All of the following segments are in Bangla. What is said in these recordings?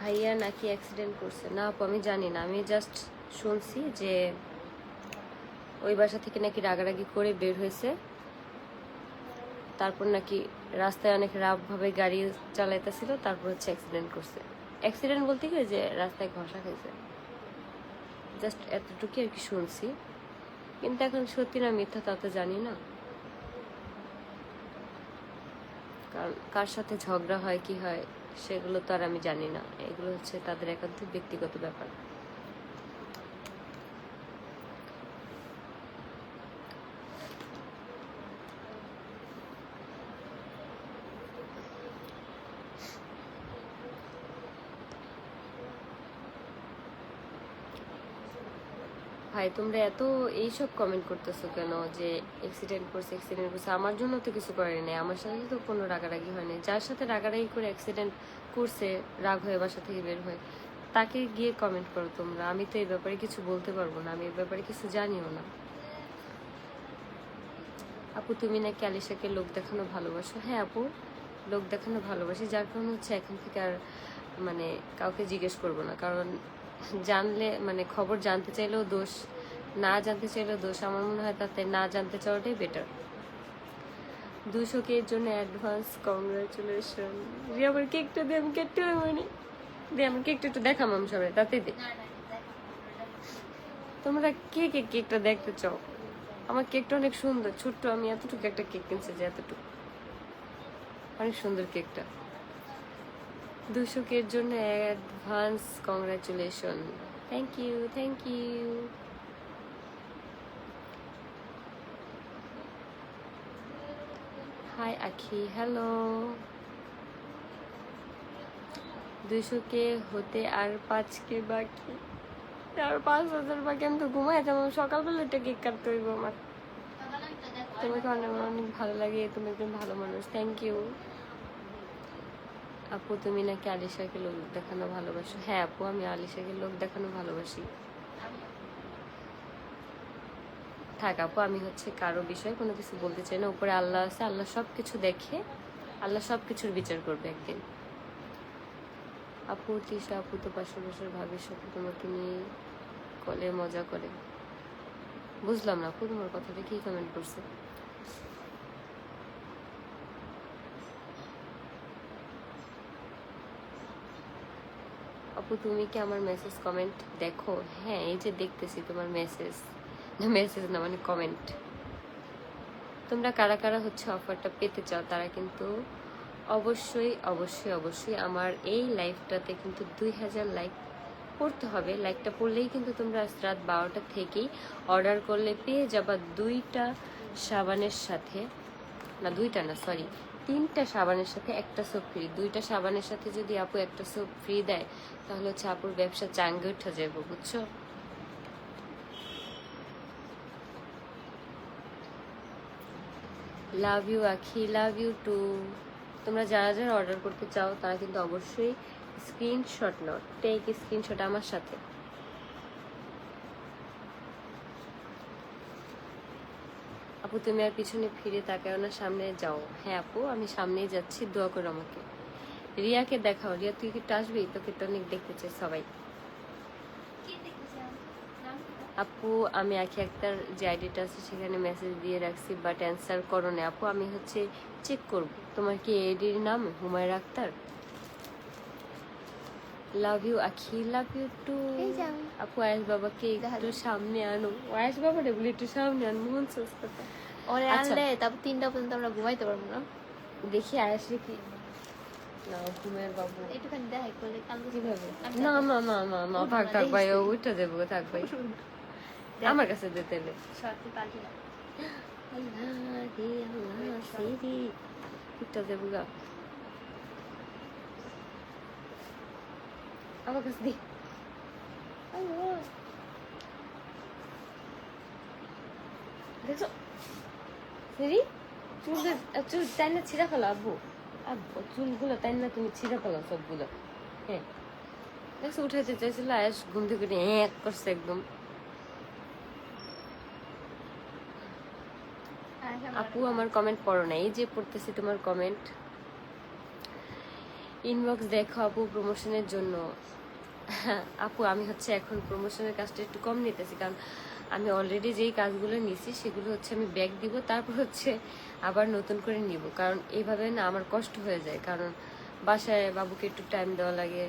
ভাইয়া নাকি অ্যাক্সিডেন্ট করছে? না আপু, আমি জানি না। আমি জাস্ট শুনছি যে ওই বাসা থেকে নাকি রাগারাগি করে বের হয়েছে। তারপর নাকি রাস্তায় অনেক রাফভাবে গাড়ি চালাইতেছিল, তারপর হচ্ছে অ্যাক্সিডেন্ট করছে। অ্যাক্সিডেন্ট বলতে কি যে রাস্তায় ঘষা খাইছে? জাস্ট এতটুকুই আর কি শুনছি। কিন্তু এখন সত্যি না মিথ্যা তা তো জানি না। কার সাথে ঝগড়া হয়, কি হয়? সেগুলো তো আর আমি জানি না। এগুলো হচ্ছে তাদের একান্ত ব্যক্তিগত ব্যাপার। ভাই, তোমরা এত এইসব কমেন্ট করতেছো কেন যে অ্যাক্সিডেন্ট করছে অ্যাক্সিডেন্ট করছে? আমার জন্য তো কিছু করেনি নাই। আমার সাথে তো কোনো রাগারাগি হয়নি যার সাথে রাগারাগি করে অ্যাক্সিডেন্ট করছে, রাগ হয়ে বাসা থেকে বের হয়ে, তাকে গিয়ে কমেন্ট করো তোমরা। আমি তো এই ব্যাপারে কিছু বলতে পারব না। আমি এই ব্যাপারে কিছু জানিও না। আপু, তুমি নাকি আলিশাকে লোক দেখানো ভালোবাসো? হ্যাঁ আপু, লোক দেখানো ভালোবাসি। যার কারণে হচ্ছে এখন থেকে আর মানে কাউকে জিজ্ঞেস করব না। কারণ জানলে মানে খবর জানতে চাইলেও দোষ না জানতে চাইলে দোষ। আমার মনে হয় তাতে না জানতে চাওয়াটাই বেটার দুশো কে জন্য অ্যাডভান্স কংগ্রাচুলেশন দিয়ে আমার কেকটা দিয়ে আমি কেকটা মানে দিয়ে আমার কেকটা একটু দেখাম আমি সবাই তাতে দে। তোমরা কে কে কেকটা দেখতে চাও? আমার কেকটা অনেক সুন্দর ছোট্ট আমি এতটুকু একটা কেক কিনছি যে এতটুকু। অনেক সুন্দর কেকটা দুশো কের জন্য advance congratulation thank you thank you hi Akhi hello দুশো কে হতে আর পাঁচ কে বাকি? আর পাঁচ হাজার বাকি, আমি তো ঘুমাই যাব সকালবেলা একটা কেক কাটতে হইব আমার। তোমাকে অনেক অনেক ভালো লাগে। তুমি একজন ভালো মানুষ। থ্যাংক ইউ আপু, তুমি নাকি আলিশাকে লোক দেখানো ভালোবাসো? হ্যাঁ আপু, আমি আলিশাকে লোক দেখানো ভালোবাসি। থাক আপু, আমি হচ্ছে কারও বিষয়ে কোনো কিছু বলতে চাই না। উপরে আল্লাহ আছে, আল্লাহ সব কিছু দেখে, আল্লাহ সব কিছুর বিচার করবে একদিন। আপু, তিশা আপু তো পাশে বসে ভাবিস আপু তোমাকে নিয়ে কলে মজা করে। বুঝলাম না আপু, তোমার কথাটা কি কমেন্ট করছে? আপু, তুমি কি আমার মেসেজ কমেন্ট দেখো? হ্যাঁ এই যে দেখতেছি তোমার মেসেজ মেসেজ না মানে কমেন্ট তোমরা কারা কারা হচ্ছে অফারটা পেতে চাও, তারা কিন্তু অবশ্যই অবশ্যই অবশ্যই আমার এই লাইভটাতে কিন্তু দুই হাজার লাইক পড়তে হবে। লাইকটা পড়লেই কিন্তু তোমরা আজ রাত বারোটা থেকেই অর্ডার করলে পেয়ে যাবা দুইটা সাবানের সাথে। না, দুইটা না সরি তিনটা সাবানের সাথে একটা সোপ ফ্রি দুইটা সাবানের সাথে যদি আপু একটা সোপ ফ্রি দেয়, তাহলে হচ্ছে আপুর ব্যবসা চাঙ্গে উঠে যাব বুঝছ? লাভ ইউ আখি লাভ ইউ টু তোমরা যারা যারা অর্ডার করতে চাও, তারা কিন্তু অবশ্যই স্ক্রিনশট নাও। টেক স্ক্রিনশট আমার সাথে। আপু, তুমি আর পিছনে ফিরে তাকাও না, সামনে যাও। হ্যাঁ আপু, আমি সামনেই যাচ্ছি, দোয়া করো আমাকে। রিয়াকে দেখাও। রিয়া, তুই কি আসবি? তোকে তো অনেক দেখতে চাই সবাই। আপু আমি আখি একটার যে আইডিটা আছে সেখানে মেসেজ দিয়ে রাখছি বাট অ্যান্সার করো না আপু আমি হচ্ছে চেক করব। তোমার কি এডির নাম? হুমায়রা আক্তার? লাভ ইউ আখি লাভ ইউ টু। আপু আয়েশ বাবাকে একটু সামনে আনো। আয়েশ বাবা রে বলি একটু সামনে আনো মোহন সস্তাটা ওরে আচ্ছা। আনলে তারপর তিনটা পর্যন্ত আমরা ঘুমাইতে পারব না। দেখি আয়েশে কি। না ঘুমের বাবু। একটুখানি দেখাই করলে কালকে কীভাবে? না না না না না থাক থাক ভাই ও উঠে দেবো থাক ভাই। আমার কাছে দেবো গা আমার দি। দেখছ? সেরি চুল চুল তাই না ছিঁড়া ফেলো আব্বু? আব্বু চুলগুলো তাই না তুমি ছিঁড়া ফেলো সবগুলো। হ্যাঁ। দেখছ উঠাইতে চাইছিল আয়াস ঘুম থেকে এক করছে একদম। আপু, আমার কমেন্ট পড়ো না। এই যে পড়তেছি তোমার কমেন্ট ইনবক্স দেখো আপু প্রমোশনের জন্য। আপু, আমি হচ্ছে এখন প্রমোশনের কাজটা একটু কম নিতেছি, কারণ আমি অলরেডি যেই কাজগুলো নিছি সেগুলো হচ্ছে আমি ব্যাগ দিব, তারপর হচ্ছে আবার নতুন করে নিব। কারণ এইভাবে না আমার কষ্ট হয়ে যায়, কারণ বাসায় বাবুকে একটু টাইম দেওয়া লাগে,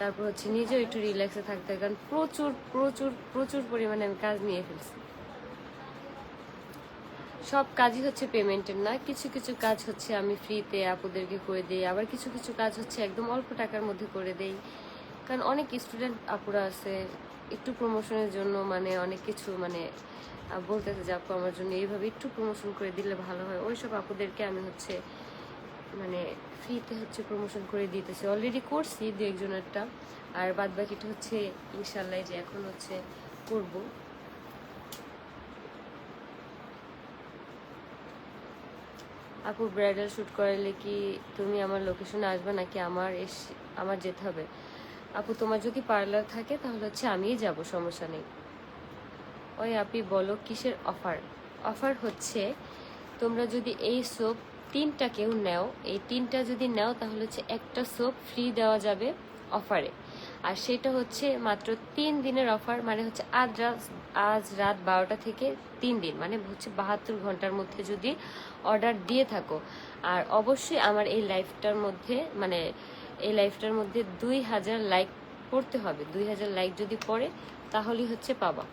তারপর হচ্ছে নিজেও একটু রিল্যাক্সে থাকতে হয়, কারণ প্রচুর প্রচুর প্রচুর পরিমাণে আমি কাজ নিয়ে ফেলছি। সব কাজই হচ্ছে পেমেন্টের না। কিছু কিছু কাজ হচ্ছে আমি ফ্রিতে আপুদেরকে করে দিই, আবার কিছু কিছু কাজ হচ্ছে একদম অল্প টাকার মধ্যে করে দেই। কারণ অনেক স্টুডেন্ট আপুরা আছে, একটু প্রমোশনের জন্য মানে অনেক কিছু মানে বলতেছে যে, আপু, আমার জন্য এইভাবে একটু প্রমোশন করে দিলে ভালো হয়। ওইসব আপুদেরকে আমি হচ্ছে মানে ফ্রিতে হচ্ছে প্রমোশন করে দিতেছি। অলরেডি করছি দু একজনেরটা আর বাদ বাকিটা হচ্ছে ইনশাল্লাহ যে এখন হচ্ছে করব। আপু ব্রাইডাল শ্যুট করালে কি তুমি আমার লোকেশনে আসবে নাকি আমার এস, আমার যেতে হবে? আপু, তোমার যদি পার্লার থাকে তাহলে হচ্ছে আমিই যাব, সমস্যা নেই। ওই আপনি বলো কিসের অফার অফার হচ্ছে তোমরা যদি এই সোপ তিনটা কেউ নেও, এই তিনটা যদি নেও তাহলে হচ্ছে একটা সোপ ফ্রি দেওয়া যাবে অফারে আর সেটা হচ্ছে মাত্র তিন দিনের অফার মানে হচ্ছে আজ রাত আজ রাত বারোটা থেকে তিন দিন মানে হচ্ছে বাহাত্তর ঘণ্টার মধ্যে যদি অর্ডার দিয়ে থাকো। আর অবশ্যই আমার এই লাইফটার মধ্যে মানে এই লাইফটার মধ্যে দুই হাজার লাইক পড়তে হবে। দুই হাজার লাইক যদি পড়ে, তাহলেই হচ্ছে পাবা।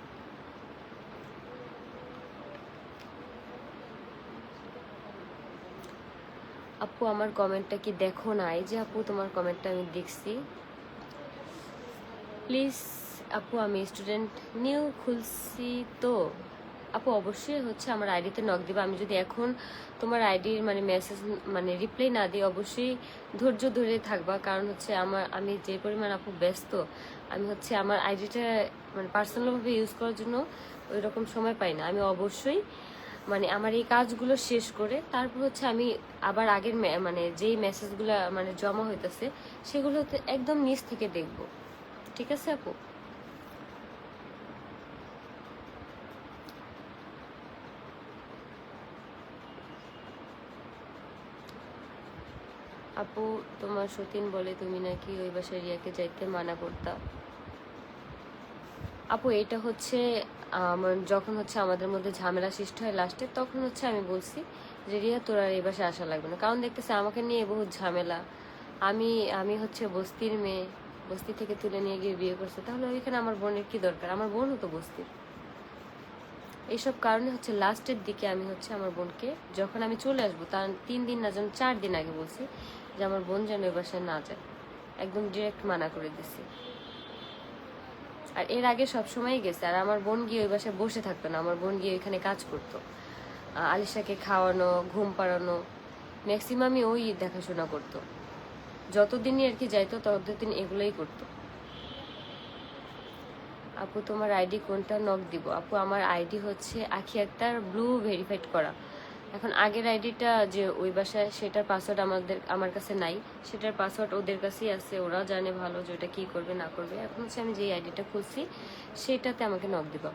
আপু, আমার কমেন্টটা কি দেখো না এই যে আপু, তোমার কমেন্টটা আমি দেখছি। প্লিজ আপু, আমি স্টুডেন্ট নিউ খুলছি তো। আপু, অবশ্যই হচ্ছে আমার আইডিতে নক দিবা। আমি যদি এখন তোমার আইডির মানে মেসেজ মানে রিপ্লাই না দিই, অবশ্যই ধৈর্য ধরে থাকবা। কারণ হচ্ছে আমার, আমি যে পরিমাণ আপু ব্যস্ত, আমি হচ্ছে আমার আইডিটা মানে পার্সোনালভাবে ইউজ করার জন্য ওই রকম সময় পাই না। আমি অবশ্যই মানে আমার এই কাজগুলো শেষ করে তারপর হচ্ছে আমি আবার আগের মানে যেই মেসেজগুলো মানে জমা হইতেছে সেগুলো একদম নিচ থেকে দেখব। ঠিক আছে আপু? আপু, তোমার সতীন বলে তুমি নাকি ওই বাসায় রিয়াকে যাইতে মানা করতা। আপু, এটা হচ্ছে আমার যখন হচ্ছে আমাদের মধ্যে ঝামেলা সৃষ্টি হয় লাস্টে তখন হচ্ছে আমি বলছি যে, রিয়া, তোর আর এই বাসায় আসা লাগবে না। কারণ দেখতেছে আমাকে নিয়ে বহুত ঝামেলা। আমি আমি হচ্ছে বস্তির মেয়ে। বস্তি থেকে তুলে নিয়ে গিয়ে বিয়ে করছে, তাহলে ওইখানে আমার বোনের কি দরকার? আমার বোন হতো বস্তির। এইসব কারণে হচ্ছে লাস্টের দিকে আমি হচ্ছে আমার বোনকে, যখন আমি চলে আসব, তার তিন দিন না, যেন চার দিন আগে বলছি যে আমার বোন যেন ওই বাসায় না যায়। একদম ডিরেক্ট মানা করে দিছি। আর এর আগে সব সময়ই গেছে, আর আমার বোন গিয়ে ওই বাসায় বসে থাকতো না, আমার বোন গিয়ে ওইখানে কাজ করতো। আলিশাকে খাওয়ানো, ঘুম পাড়ানো ম্যাক্সিমামই ওই দেখাশোনা করতো। যতদিনই আর কি যাইতো, ততদিন এগুলোই করতো। আপু, তোমার আইডি কোনটা? নক দিব। আপু, আমার আইডি হচ্ছে আখি আক্তার ব্লু ভেরিফাইড করা। এখন আগের আইডিটা যে ওই বাসায়, সেটার পাসওয়ার্ড আমাদের, আমার কাছে নাই। সেটার পাসওয়ার্ড ওদের কাছেই আছে। ওরা জানে ভালো যে ওটা কী করবে, না করবে। এখন হচ্ছে আমি যেই আইডিটা খুলছি, সেটাতে আমাকে নক দিবা।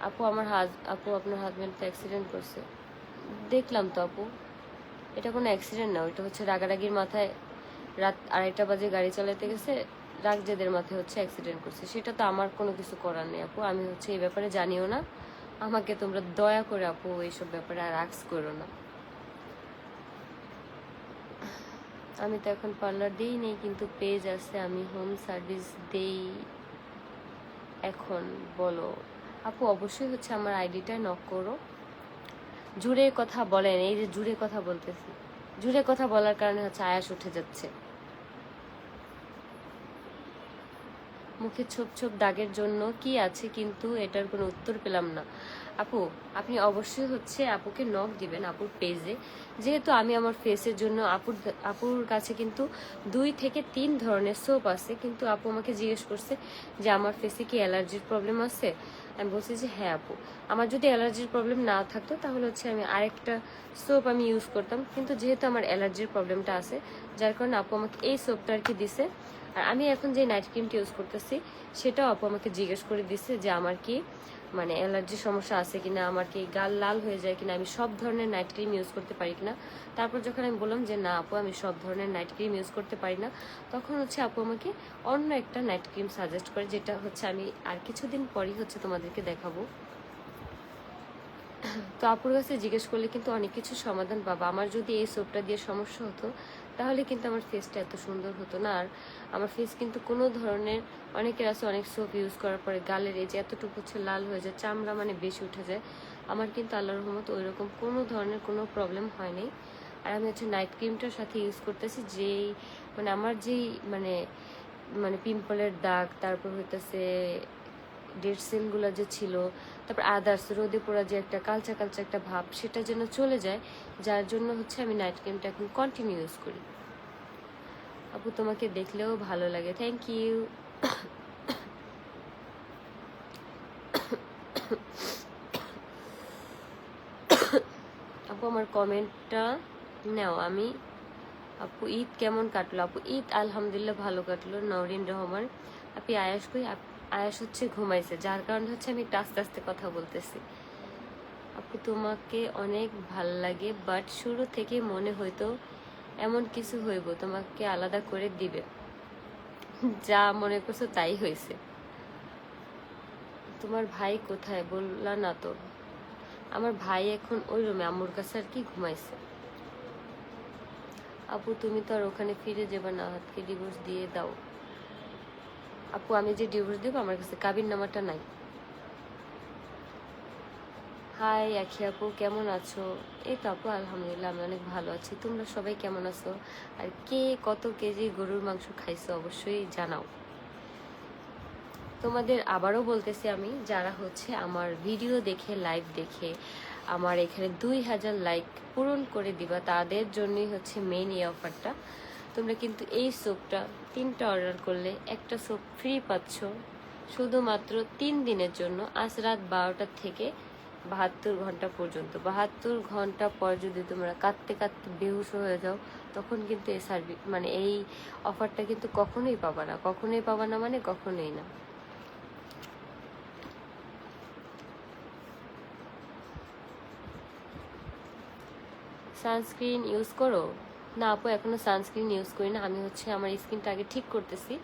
আপু, আমার হাজ আপু, আপনার হাজব্যান্ড তো অ্যাক্সিডেন্ট করছে। দেখলাম তো, আপু। এটা কোনো অ্যাক্সিডেন্ট না, ওইটা হচ্ছে রাগারাগির মাথায় রাত আড়াইটা বাজে গাড়ি চালাতে গেছে রাগ জেদের মাথায় হচ্ছে অ্যাক্সিডেন্ট করছে। সেটা তো আমার কোনো কিছু করার নেই আপু, আমি হচ্ছে এই ব্যাপারে জানিও না। আমাকে তোমরা দয়া করে আপু এইসব ব্যাপারে আর আক্স করো না। আমি তো এখন পার্লার দিই নেই, কিন্তু পেজ আছে, আমি হোম সার্ভিস দেই। এখন বলো, আপু অবশ্যই হচ্ছে আমার আইডিটা নক করো। জুড়ে কথা বলেন, এই যে জুড়ে কথা বলতেছি। জুড়ে কথা বলার কারণে হচ্ছে আয়াস উঠে যাচ্ছে। মুখে ছোপ ছোপ দাগের জন্য কি আছে, কিন্তু এটার কোনো উত্তর পেলাম না। আপু, আপনি অবশ্যই হচ্ছে আপুকে নখ দিবেন আপুর পেজে যেহেতু আমি আমার ফেসের জন্য আপুর আপুর কাছে কিন্তু দুই থেকে তিন ধরনের সোপ আছে, কিন্তু আপু আমাকে জিজ্ঞেস করছে যে আমার ফেসে কি অ্যালার্জির প্রবলেম আছে? আমি বলছি যে হ্যাঁ আপু, আমার যদি অ্যালার্জির প্রবলেম না থাকতো তাহলে হচ্ছে আমি আরেকটা সোপ আমি ইউজ করতাম। কিন্তু যেহেতু আমার অ্যালার্জির প্রবলেমটা আছে, যার কারণে আপু আমাকে এই সোপটা আর কি দিছে। আর আমি এখন যে নাইট ক্রিমটা ইউজ করতেছি, সেটাও আপু আমাকে জিজ্ঞেস করে দিছে যে আমার কি মানে অ্যালার্জি সমস্যা আছে কিনা, আমার কি গাল লাল হয়ে যায় কিনা, আমি সব ধরনের নাইট ক্রিম ইউজ করতে পারি কিনা। তারপর যখন আমি বললাম যে, না আপু, আমি সব ধরনের নাইট ক্রিম ইউজ করতে পারি না, তখন হচ্ছে আপু আমাকে অন্য একটা নাইট ক্রিম সাজেস্ট করে, যেটা হচ্ছে আমি আর কিছুদিন পরই হচ্ছে তোমাদেরকে দেখাবো। তো আপুর কাছে জিজ্ঞেস করলে কিন্তু অনেক কিছু সমাধান পাবো। আমার যদি এই সোপটা দিয়ে সমস্যা হতো, তাহলে কিন্তু আমার ফেসটা এত সুন্দর হতো না। আর আমার ফেস কিন্তু কোনো ধরনের, অনেকের আছে অনেক সোপ ইউজ করার পরে গালের এই যে এতটুকু হচ্ছে লাল হয়ে যায়, চামড়া মানে বেশি উঠে যায়। আমার কিন্তু আল্লাহর রহমত ওই রকম কোনো ধরনের কোনো প্রবলেম হয়নি। আর আমি হচ্ছে নাইট ক্রিমটার সাথে ইউজ করতেছি, যেই মানে আমার যেই মানে মানে পিম্পলের দাগ, তারপর হইতেছে ডেড সেলগুলো যে ছিল, তারপর আদার্স রোদে পোড়া যে একটা কালচা কালচা একটা ভাব, সেটা যেন চলে যায়। যার জন্য হচ্ছে আমি নাইট ক্রিমটা এখন কন্টিনিউ ইউজ করি। আপু, তোমাকে দেখলেও ভালো লাগে। থ্যাংক ইউ আপু, আমার কমেন্টটা নাও। আমি, আপু, ঈদ কেমন কাটলো? আপু, ঈদ আলহামদুলিল্লাহ ভালো কাটলো, নওরিন রহমান। আপনি আয়াস কই? আপ- আয়াস হচ্ছে ঘুমাইছে, যার কারণে হচ্ছে আমি একটু আস্তে আস্তে কথা বলতেছি। আপু, তোমাকে অনেক ভালো লাগে বাট শুরু থেকে মনে হইতো এমন কিছু হইব, তোমাকে আলাদা করে দিবে। যা মনে করছ তাই হয়েছে। তোমার ভাই কোথায় বললা না তো? আমার ভাই এখন ওই রুমে, আম্মুর কাছে আর কি ঘুমাইছে। আপু, তুমি তো আর ওখানে ফিরে যাবে না হাতকে ডিভোর্স দিয়ে দাও। আপু, আমি যে ডিভোর্স দেবো, আমার কাছে কাবির নামাটা নাই। হাই আখি আপু, কেমন আছো? এই তো আপু, আলহামদুলিল্লাহ, আমি অনেক ভালো আছি। তোমরা সবাই কেমন আছো? আর কে কত কেজি গরুর মাংস খাইছো, অবশ্যই জানাও। তোমাদের আবারও বলতেছি আমি, যারা হচ্ছে আমার ভিডিও দেখে লাইভ দেখে, আমার এখানে দুই হাজার লাইক পূরণ করে দিবা, তাদের জন্যই হচ্ছে মেন এই অফারটা তোমরা কিন্তু এই সোপটা তিনটা অর্ডার করলে একটা সোপ ফ্রি পাচ্ছ। শুধুমাত্র তিন দিনের জন্য, আজ রাত বারোটা থেকে বাহাত্তর ঘণ্টা পর্যন্ত। বাহাত্তর ঘণ্টা পর যদি তোমরা কাঁদতে কাঁদতে বেহুশ হয়ে যাও, তখন কিন্তু এই সার্ভিস মানে এই অফারটা কিন্তু কখনোই পাবা না। কখনোই পাবা না মানে কখনোই না। সানস্ক্রিন ইউজ করো? না আপু, এখনও সানস্ক্রিন ইউজ করি না। আমি হচ্ছে আমার স্কিনটা আগে ঠিক করতেছি।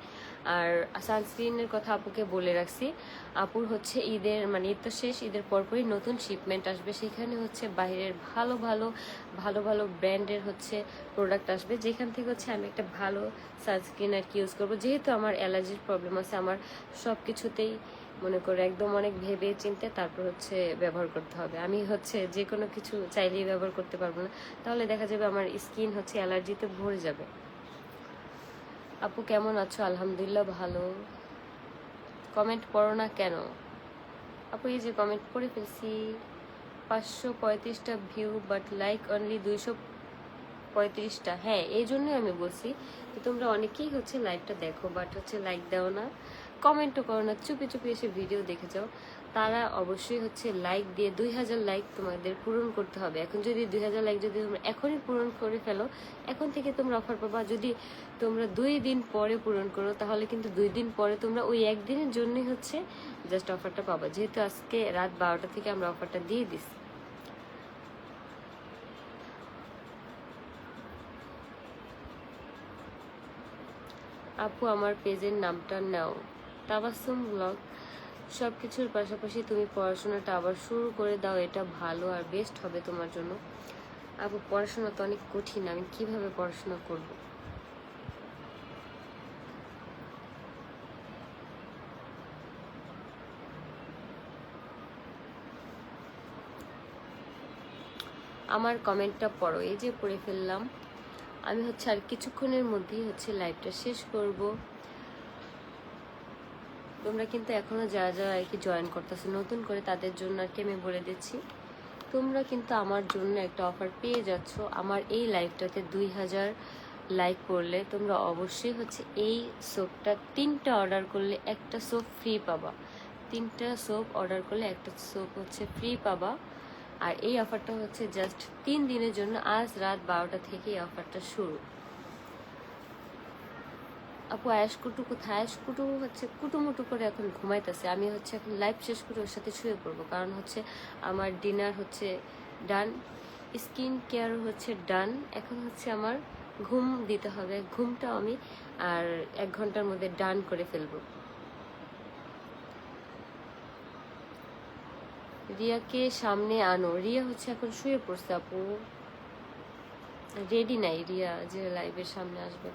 আর সানস্ক্রিনের কথা আপুকে বলে রাখছি। আপুর হচ্ছে ঈদের মানে ঈদ তো শেষ, ঈদের পরপরই নতুন শিপমেন্ট আসবে। সেখানে হচ্ছে বাইরের ভালো ভালো ভালো ভালো ব্র্যান্ডের হচ্ছে প্রোডাক্ট আসবে। যেখান থেকে হচ্ছে আমি একটা ভালো সানস্ক্রিন আর কি ইউজ করব। যেহেতু আমার অ্যালার্জির প্রবলেম আছে, আমার সব কিছুতেই মনে করে একদম অনেক ভেবে চিনতে তারপর হচ্ছে ব্যবহার করতে হবে। আমি হচ্ছে যে কোনো কিছু চাইলেই ব্যবহার করতে পারব না। তাহলে দেখা যাবে আমার স্কিন হচ্ছে অ্যালার্জিতে ভরে যাবে। আপু কেমন আছো? আলহামদুলিল্লাহ ভালো। কমেন্ট পড়ো না কেন? আপু, এই যে কমেন্ট পড়ে ফেলছি, পাঁচশো পঁয়ত্রিশটা ভিউ বাট লাইক অনলি দুইশো পঁয়ত্রিশটা। হ্যাঁ এই জন্যই আমি বলছি তোমরা অনেকেই হচ্ছে লাইভটা দেখো বাট হচ্ছে লাইক দাও না। কমেন্টও করো না, চুপি চুপি এসে ভিডিও দেখে যাও। তারা অবশ্যই হচ্ছে লাইক দিয়ে দুই হাজার লাইক তোমাদের পূরণ করতে হবে। এখন যদি দুই হাজার লাইক যদি তোমরা এখনই পূরণ করে ফেলো, এখন থেকে তোমরা অফার পাবা। যদি তোমরা দুই দিন পরে পূরণ করো, তাহলে কিন্তু দুই দিন পরে তোমরা ওই একদিনের জন্যই হচ্ছে জাস্ট অফারটা পাবা। যেহেতু আজকে রাত বারোটা থেকে আমরা অফারটা দিয়ে দিচ্ছি আপু, আমার পেজের নামটা নাও। তাবাসুম ব্লগ। সব কিছুর পাশাপাশি তুমি পড়াশোনাটা আবার শুরু করে দাও, এটা ভালো আর বেস্ট হবে তোমার জন্য। আপু, পড়াশোনা তো অনেক কঠিন, আমি কীভাবে পড়াশোনা করব? আমার কমেন্টটা পড়ো, এই যে পড়ে ফেললাম। আমি হচ্ছে আর কিছুক্ষণের মধ্যেই হচ্ছে লাইভটা শেষ করব। তোমরা কিন্তু এখনও যারা যারা আর কি জয়েন করতেছো, নতুন করে তাদের জন্য আর কি আমি বলে দিচ্ছি। তোমরা কিন্তু আমার জন্য একটা অফার পেয়ে যাচ্ছ। আমার এই লাইভটাতে দুই হাজার লাইক করলে তোমরা অবশ্যই হচ্ছে এই সোপটা তিনটা অর্ডার করলে একটা সোপ ফ্রি পাবা। তিনটা সোপ অর্ডার করলে একটা সোপ হচ্ছে ফ্রি পাবা। আর এই অফারটা হচ্ছে জাস্ট তিন দিনের জন্য আজ রাত বারোটা থেকে এই অফারটা শুরু। আপু আয়াস কুটু কোথায় কুটু হচ্ছে কুটুমুটু করে এখন ঘুমাইতেছে। আমি হচ্ছে এখন লাইভ শেষ করে ওর সাথে শুয়ে পড়ব। কারণ হচ্ছে আমার ডিনার হচ্ছে ডান স্কিন কেয়ার হচ্ছে ডান এখন হচ্ছে আমার ঘুম দিতে হবে। ঘুমটা আমি আর এক ঘণ্টার মধ্যে ডান করে ফেলব। রিয়াকে সামনে আনো। রিয়া হচ্ছে এখন শুয়ে পড়ছে, আপু। রেডি নাই রিয়া যে লাইভের সামনে আসবে।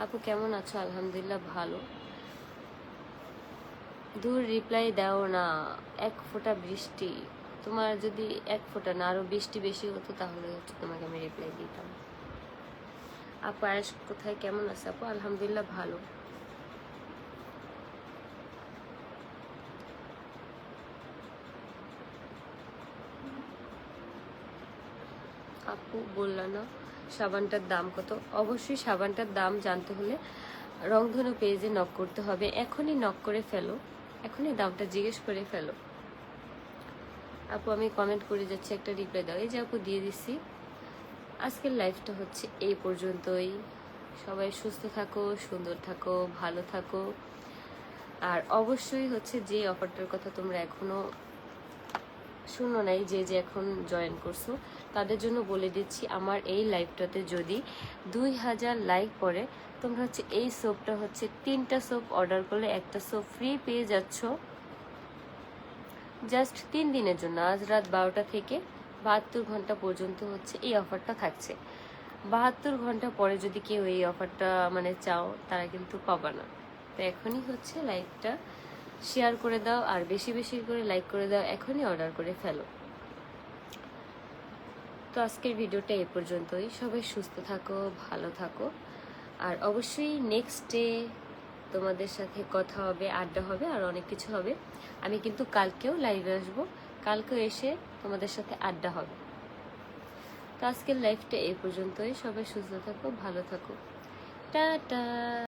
আপু কেমন আছো? আলহামদুলিল্লাহ ভালো। দূর রিপ্লাই দাও না। এক ফোঁটা বৃষ্টি। তোমার যদি এক ফোঁটা না, আরও বৃষ্টি বেশি হতো, তাহলে হচ্ছে তোমাকে আমি রিপ্লাই দিতাম। আপু আয়েশ কোথায়? কেমন আছে আপু? আলহামদুলিল্লাহ ভালো। আপু বললা না। সাবানটার দাম কত? অবশ্যই সাবানটার দাম জানতে হলে রংধনু পেজে নক করতে হবে। এখনই নক করে ফেলো। এখনই দামটা জিজ্ঞেস করে ফেলো। আপু, আমি কমেন্ট করে যাচ্ছি, একটা রিপ্লাই দাও। এই যে আপু, দিয়ে দিছি। আজকের লাইফটা হচ্ছে এই পর্যন্তই। সবাই সুস্থ থাকো, সুন্দর থাকো, ভালো থাকো। আর অবশ্যই হচ্ছে যে অফারটার কথা তোমরা এখনও শুনো নাই, যে যে এখন জয়েন করছ। তাদের জন্য বলে দিচ্ছি, আমার এই লাইভটাতে যদি দুই হাজার লাইক পড়ে, তোমরা হচ্ছে এই সোপটা হচ্ছে তিনটা সোপ অর্ডার করলে একটা সোপ ফ্রি পেয়ে যাচ্ছ। জাস্ট তিন দিনের জন্য, আজ রাত বারোটা থেকে বাহাত্তর ঘণ্টা পর্যন্ত হচ্ছে এই অফারটা থাকছে। বাহাত্তর ঘণ্টা পরে যদি কেউ এই অফারটা মানে চাও, তারা কিন্তু পাবা না। তো এখনই হচ্ছে লাইভটা শেয়ার করে দাও, আর বেশি বেশি করে লাইক করে দাও, এখনই অর্ডার করে ফেলো। তো আজকের ভিডিওটা এ পর্যন্তই। সবাই সুস্থ থাকো, ভালো থাকো। আর অবশ্যই নেক্সট ডে তোমাদের সাথে কথা হবে, আড্ডা হবে, আর অনেক কিছু হবে। আমি কিন্তু কালকেও লাইভে আসব। কালকেও এসে তোমাদের সাথে আড্ডা হবে। তো আজকের লাইফটা এই পর্যন্তই। সবাই সুস্থ থাকো, ভালো থাকো। টাটা!